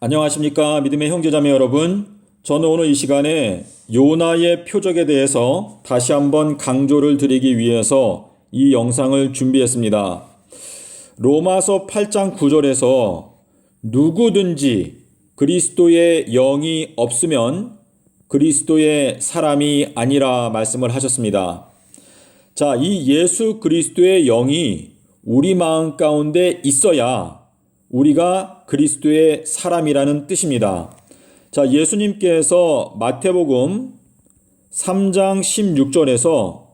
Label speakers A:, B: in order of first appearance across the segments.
A: 안녕하십니까 믿음의 형제자매 여러분. 저는 오늘 이 시간에 요나의 표적에 대해서 다시 한번 강조를 드리기 위해서 이 영상을 준비했습니다. 로마서 8장 9절에서 누구든지 그리스도의 영이 없으면 그리스도의 사람이 아니라 말씀을 하셨습니다. 자, 이 예수 그리스도의 영이 우리 마음 가운데 있어야 우리가 그리스도의 사람이라는 뜻입니다. 자, 예수님께서 마태복음 3장 16절에서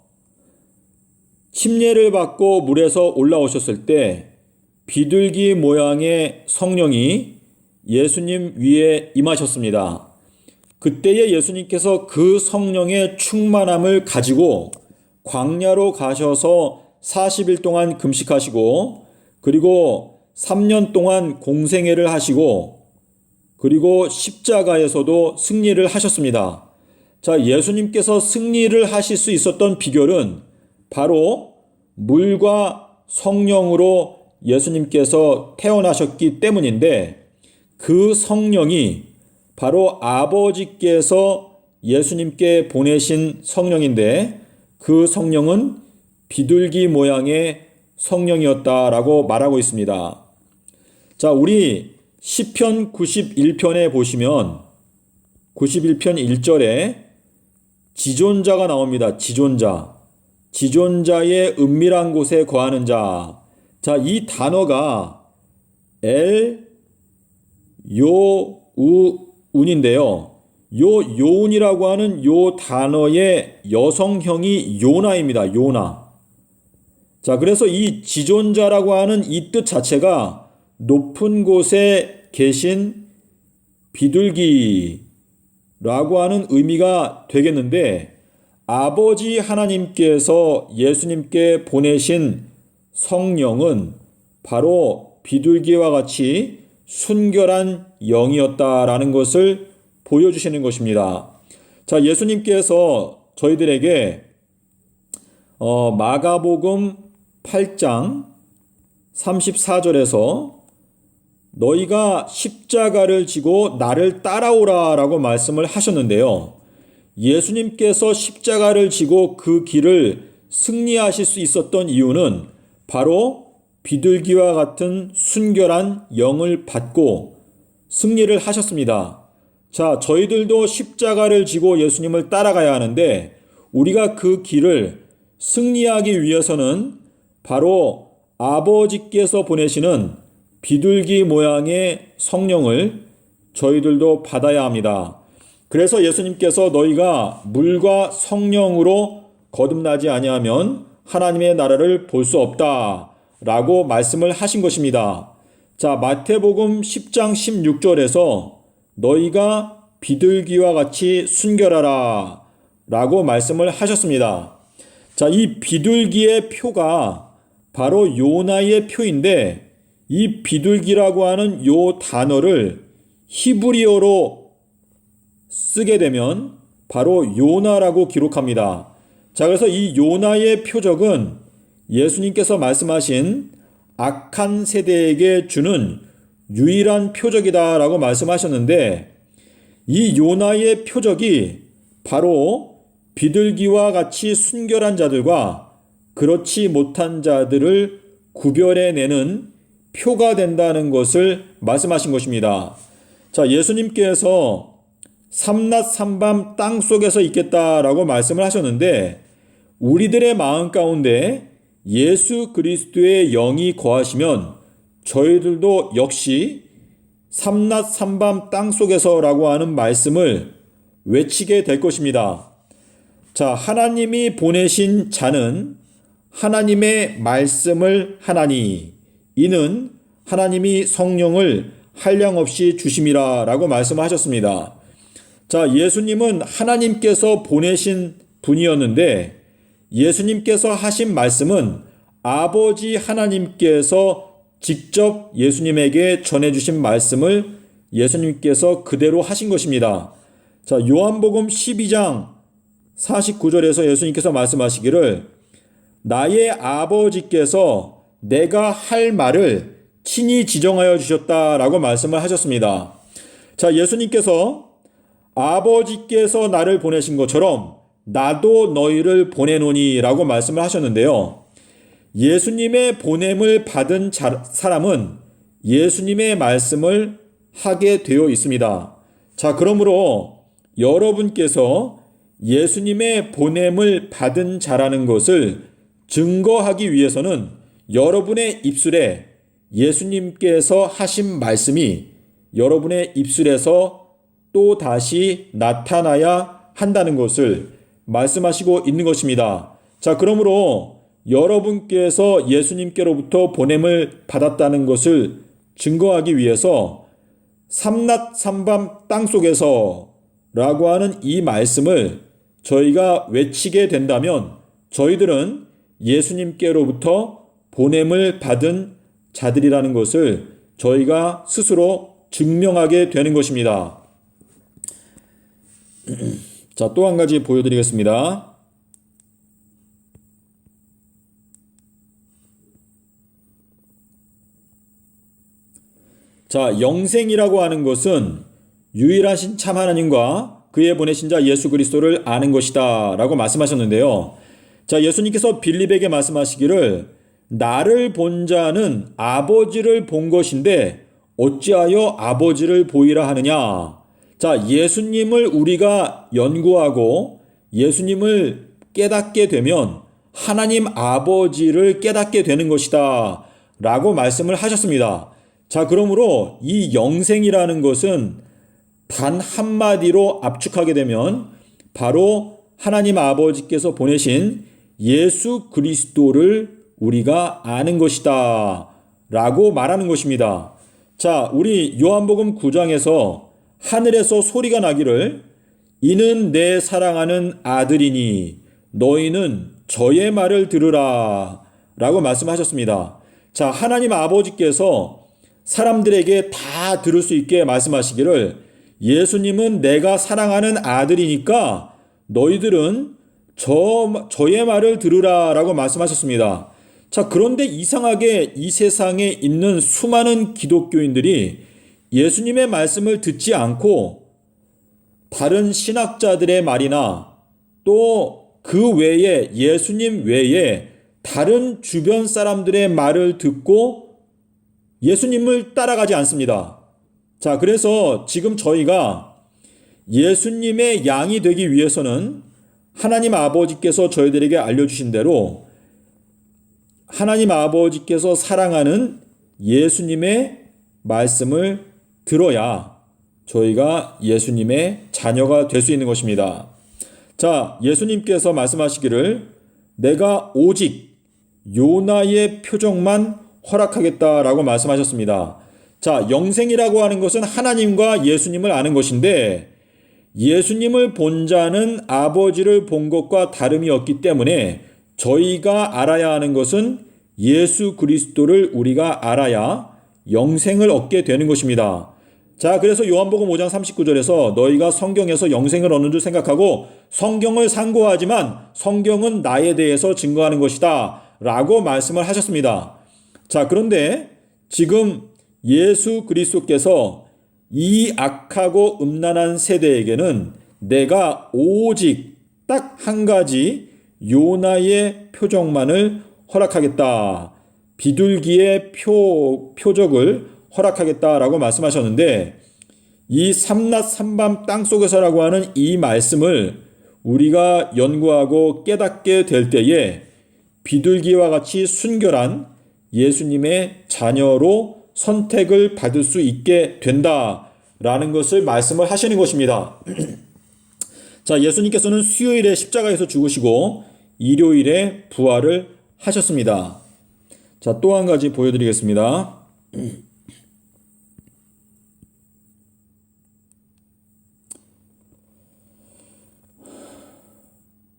A: 침례를 받고 물에서 올라오셨을 때 비둘기 모양의 성령이 예수님 위에 임하셨습니다. 그때에 예수님께서 그 성령의 충만함을 가지고 광야로 가셔서 40일 동안 금식하시고 그리고 3년 동안 공생애를 하시고 그리고 십자가에서도 승리를 하셨습니다. 자, 예수님께서 승리를 하실 수 있었던 비결은 바로 물과 성령으로 예수님께서 태어나셨기 때문인데 그 성령이 바로 아버지께서 예수님께 보내신 성령인데 그 성령은 비둘기 모양의 성령이었다라고 말하고 있습니다. 자, 우리 시편 91편에 보시면 91편 1절에 지존자가 나옵니다. 지존자. 지존자의 은밀한 곳에 거하는 자. 자, 이 단어가 엘, 요, 우, 운인데요. 요 요운이라고 하는 요 단어의 여성형이 요나입니다. 요나. 자, 그래서 이 지존자라고 하는 이 뜻 자체가 높은 곳에 계신 비둘기라고 하는 의미가 되겠는데 아버지 하나님께서 예수님께 보내신 성령은 바로 비둘기와 같이 순결한 영이었다라는 것을 보여주시는 것입니다. 자, 예수님께서 저희들에게 어, 마가복음 8장 34절에서 너희가 십자가를 지고 나를 따라오라 라고 말씀을 하셨는데요. 예수님께서 십자가를 지고 그 길을 승리하실 수 있었던 이유는 바로 비둘기와 같은 순결한 영을 받고 승리를 하셨습니다. 자, 저희들도 십자가를 지고 예수님을 따라가야 하는데 우리가 그 길을 승리하기 위해서는 바로 아버지께서 보내시는 비둘기 모양의 성령을 저희들도 받아야 합니다. 그래서 예수님께서 너희가 물과 성령으로 거듭나지 아니하면 하나님의 나라를 볼 수 없다 라고 말씀을 하신 것입니다. 자, 마태복음 10장 16절에서 너희가 비둘기와 같이 순결하라 라고 말씀을 하셨습니다. 자, 이 비둘기의 표가 바로 요나의 표인데 이 비둘기라고 하는 요 단어를 히브리어로 쓰게 되면 바로 요나라고 기록합니다. 자, 그래서 이 요나의 표적은 예수님께서 말씀하신 악한 세대에게 주는 유일한 표적이다라고 말씀하셨는데 이 요나의 표적이 바로 비둘기와 같이 순결한 자들과 그렇지 못한 자들을 구별해내는 표가 된다는 것을 말씀하신 것입니다. 자, 예수님께서 삼낮 삼밤 땅 속에서 있겠다라고 말씀을 하셨는데 우리들의 마음 가운데 예수 그리스도의 영이 거하시면 저희들도 역시 삼낮 삼밤 땅 속에서라고 하는 말씀을 외치게 될 것입니다. 자, 하나님이 보내신 자는 하나님의 말씀을 하나니 이는 하나님이 성령을 한량 없이 주심이라 라고 말씀하셨습니다. 자, 예수님은 하나님께서 보내신 분이었는데 예수님께서 하신 말씀은 아버지 하나님께서 직접 예수님에게 전해 주신 말씀을 예수님께서 그대로 하신 것입니다. 자, 요한복음 12장 49절에서 예수님께서 말씀하시기를 나의 아버지께서 내가 할 말을 친히 지정하여 주셨다라고 말씀을 하셨습니다. 자, 예수님께서 아버지께서 나를 보내신 것처럼 나도 너희를 보내노니라고 말씀을 하셨는데요. 예수님의 보냄을 받은 자, 사람은 예수님의 말씀을 하게 되어 있습니다. 자, 그러므로 여러분께서 예수님의 보냄을 받은 자라는 것을 증거하기 위해서는 여러분의 입술에 예수님께서 하신 말씀이 여러분의 입술에서 또 다시 나타나야 한다는 것을 말씀하시고 있는 것입니다. 자, 그러므로 여러분께서 예수님께로부터 보냄을 받았다는 것을 증거하기 위해서 삼낮 삼밤 땅 속에서 라고 하는 이 말씀을 저희가 외치게 된다면 저희들은 예수님께로부터 보냄을 받은 자들이라는 것을 저희가 스스로 증명하게 되는 것입니다. 자, 또 한 가지 보여드리겠습니다. 자, 영생이라고 하는 것은 유일하신 참 하나님과 그의 보내신 자 예수 그리스도를 아는 것이다. 라고 말씀하셨는데요. 자, 예수님께서 빌립에게 말씀하시기를 나를 본 자는 아버지를 본 것인데 어찌하여 아버지를 보이라 하느냐. 자, 예수님을 우리가 연구하고 예수님을 깨닫게 되면 하나님 아버지를 깨닫게 되는 것이다. 라고 말씀을 하셨습니다. 자, 그러므로 이 영생이라는 것은 단 한마디로 압축하게 되면 바로 하나님 아버지께서 보내신 예수 그리스도를 우리가 아는 것이다. 라고 말하는 것입니다. 자, 우리 요한복음 9장에서 하늘에서 소리가 나기를 이는 내 사랑하는 아들이니 너희는 저의 말을 들으라. 라고 말씀하셨습니다. 자, 하나님 아버지께서 사람들에게 다 들을 수 있게 말씀하시기를 예수님은 내가 사랑하는 아들이니까 너희들은 저, 저의 말을 들으라 라고 말씀하셨습니다. 자, 그런데 이상하게 이 세상에 있는 수많은 기독교인들이 예수님의 말씀을 듣지 않고 다른 신학자들의 말이나 또 그 외에 예수님 외에 다른 주변 사람들의 말을 듣고 예수님을 따라가지 않습니다. 자, 그래서 지금 저희가 예수님의 양이 되기 위해서는 하나님 아버지께서 저희들에게 알려주신 대로 하나님 아버지께서 사랑하는 예수님의 말씀을 들어야 저희가 예수님의 자녀가 될 수 있는 것입니다. 자, 예수님께서 말씀하시기를 내가 오직 요나의 표정만 허락하겠다라고 말씀하셨습니다. 자, 영생이라고 하는 것은 하나님과 예수님을 아는 것인데 예수님을 본 자는 아버지를 본 것과 다름이 없기 때문에 저희가 알아야 하는 것은 예수 그리스도를 우리가 알아야 영생을 얻게 되는 것입니다. 자, 그래서 요한복음 5장 39절에서 너희가 성경에서 영생을 얻는 줄 생각하고 성경을 상고하지만 성경은 나에 대해서 증거하는 것이다. 라고 말씀을 하셨습니다. 자, 그런데 지금 예수 그리스도께서 이 악하고 음란한 세대에게는 내가 오직 딱 한 가지 요나의 표적만을 허락하겠다. 비둘기의 표, 표적을 허락하겠다라고 말씀하셨는데 이 삼낮 삼밤 땅 속에서라고 하는 이 말씀을 우리가 연구하고 깨닫게 될 때에 비둘기와 같이 순결한 예수님의 자녀로 선택을 받을 수 있게 된다라는 것을 말씀을 하시는 것입니다. 자, 예수님께서는 수요일에 십자가에서 죽으시고 일요일에 부활을 하셨습니다. 자, 또 한 가지 보여드리겠습니다.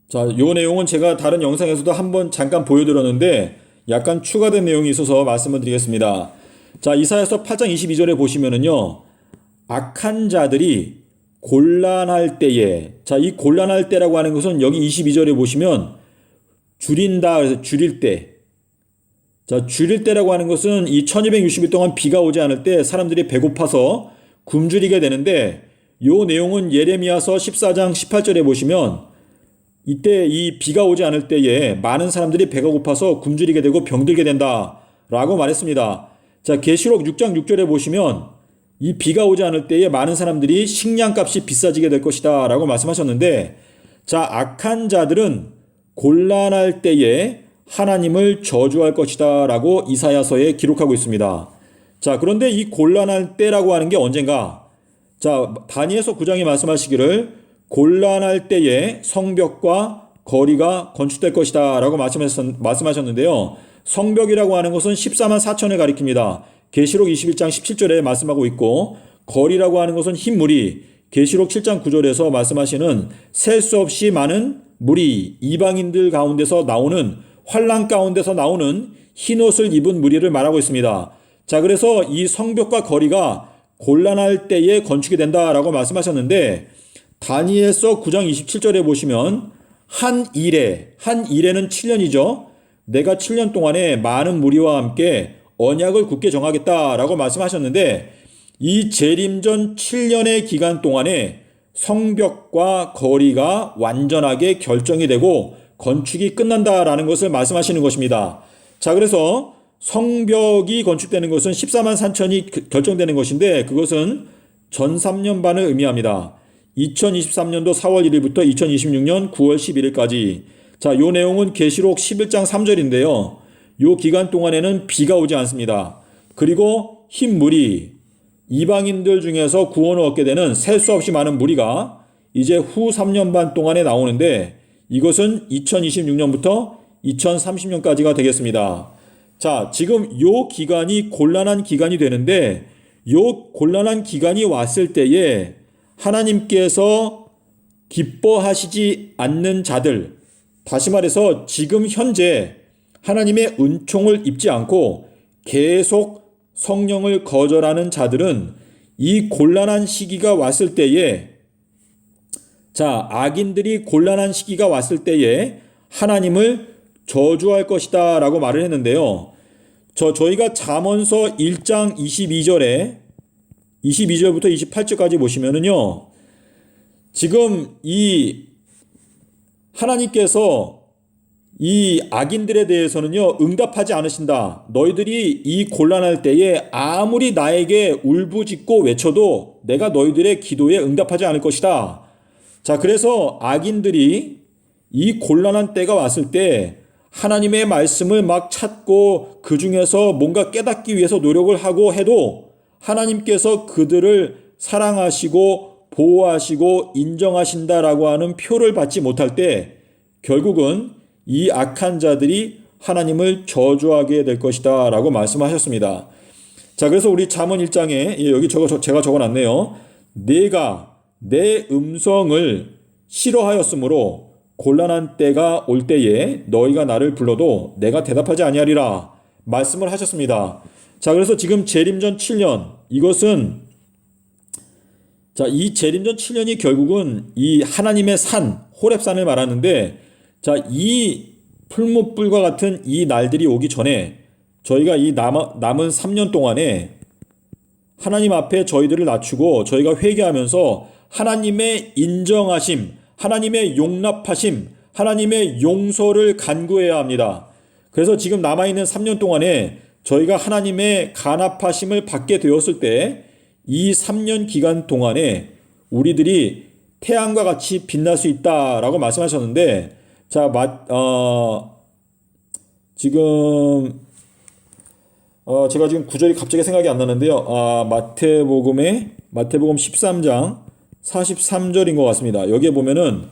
A: 자, 요 내용은 제가 다른 영상에서도 한번 잠깐 보여드렸는데 약간 추가된 내용이 있어서 말씀을 드리겠습니다. 자, 이사야서 8장 22절에 보시면은요. 악한 자들이 곤란할 때에 자, 이 곤란할 때라고 하는 것은 여기 22절에 보시면 줄인다 그래서 줄일 때 자, 줄일 때라고 하는 것은 이 1260일 동안 비가 오지 않을 때 사람들이 배고파서 굶주리게 되는데 요 내용은 예레미야서 14장 18절에 보시면 이때 이 비가 오지 않을 때에 많은 사람들이 배가 고파서 굶주리게 되고 병들게 된다라고 말했습니다. 자, 계시록 6장 6절에 보시면 이 비가 오지 않을 때에 많은 사람들이 식량값이 비싸지게 될 것이다라고 말씀하셨는데 자, 악한 자들은 곤란할 때에 하나님을 저주할 것이다 라고 이사야서에 기록하고 있습니다. 자, 그런데 이 곤란할 때라고 하는 게 언젠가? 자, 다니엘서 9장에 말씀하시기를 곤란할 때에 성벽과 거리가 건축될 것이다 라고 말씀하셨는데요. 성벽이라고 하는 것은 14만 4천을 가리킵니다. 계시록 21장 17절에 말씀하고 있고 거리라고 하는 것은 흰 물이 계시록 7장 9절에서 말씀하시는 셀 수 없이 많은 물이 이방인들 가운데서 나오는 환란 가운데서 나오는 흰 옷을 입은 무리를 말하고 있습니다. 자, 그래서 이 성벽과 거리가 곤란할 때에 건축이 된다라고 말씀하셨는데 다니엘서 9장 27절에 보시면 한 일에 한 일에는 7년이죠. 내가 7년 동안에 많은 무리와 함께 언약을 굳게 정하겠다라고 말씀하셨는데 이 재림전 7년의 기간 동안에 성벽과 거리가 완전하게 결정이 되고 건축이 끝난다라는 것을 말씀하시는 것입니다. 자, 그래서 성벽이 건축되는 것은 14만 3천이 결정되는 것인데 그것은 전 3년 반을 의미합니다. 2023년도 4월 1일부터 2026년 9월 11일까지. 자, 요 내용은 계시록 11장 3절인데요. 요 기간 동안에는 비가 오지 않습니다. 그리고 흰 물이 이방인들 중에서 구원을 얻게 되는 셀 수 없이 많은 무리가 이제 후 3년 반 동안에 나오는데 이것은 2026년부터 2030년까지가 되겠습니다. 자, 지금 요 기간이 곤란한 기간이 되는데 요 곤란한 기간이 왔을 때에 하나님께서 기뻐하시지 않는 자들, 다시 말해서 지금 현재 하나님의 은총을 입지 않고 계속 성령을 거절하는 자들은 이 곤란한 시기가 왔을 때에 자, 악인들이 곤란한 시기가 왔을 때에 하나님을 저주할 것이다 라고 말을 했는데요. 저, 저희가 잠언서 1장 22절에 22절부터 28절까지 보시면은요. 지금 이 하나님께서 이 악인들에 대해서는요, 응답하지 않으신다. 너희들이 이 곤란할 때에 아무리 나에게 울부짖고 외쳐도 내가 너희들의 기도에 응답하지 않을 것이다. 자, 그래서 악인들이 이 곤란한 때가 왔을 때 하나님의 말씀을 막 찾고 그 중에서 뭔가 깨닫기 위해서 노력을 하고 해도 하나님께서 그들을 사랑하시고 보호하시고 인정하신다라고 하는 표를 받지 못할 때 결국은 이 악한 자들이 하나님을 저주하게 될 것이다 라고 말씀하셨습니다. 자, 그래서 우리 잠언 1장에 예, 여기 저거 제가 적어 놨네요. 내가 내 음성을 싫어하였으므로 곤란한 때가 올 때에 너희가 나를 불러도 내가 대답하지 아니하리라 말씀을 하셨습니다. 자, 그래서 지금 재림전 7년 이것은 자, 이 재림전 7년이 결국은 이 하나님의 산 호렙산을 말하는데 자, 이 풀무불과 같은 이 날들이 오기 전에 저희가 이 남, 남은 3년 동안에 하나님 앞에 저희들을 낮추고 저희가 회개하면서 하나님의 인정하심, 하나님의 용납하심, 하나님의 용서를 간구해야 합니다. 그래서 지금 남아있는 3년 동안에 저희가 하나님의 간합하심을 받게 되었을 때 이 3년 기간 동안에 우리들이 태양과 같이 빛날 수 있다라고 말씀하셨는데 자, 마, 어, 지금 어, 제가 지금 구절이 갑자기 생각이 안 나는데요. 아, 마태복음의 마태복음 13장 43절인 것 같습니다. 여기에 보면은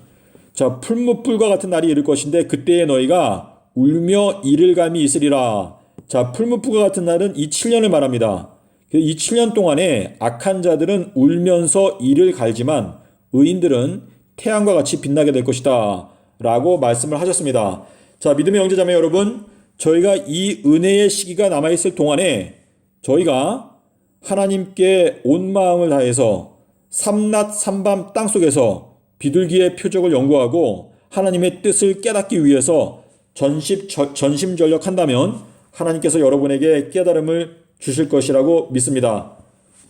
A: 자 풀무불과 같은 날이 이를 것인데 그때에 너희가 울며 이를 감이 있으리라. 자 풀무불과 같은 날은 이 7년을 말합니다. 이 7년 동안에 악한 자들은 울면서 이를 갈지만 의인들은 태양과 같이 빛나게 될 것이다. 라고 말씀을 하셨습니다. 자 믿음의 형제자매 여러분 저희가 이 은혜의 시기가 남아있을 동안에 저희가 하나님께 온 마음을 다해서 삼낮 삼밤 땅 속에서 비둘기의 표적을 연구하고 하나님의 뜻을 깨닫기 위해서 전심, 전심전력 한다면 하나님께서 여러분에게 깨달음을 주실 것이라고 믿습니다.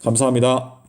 A: 감사합니다.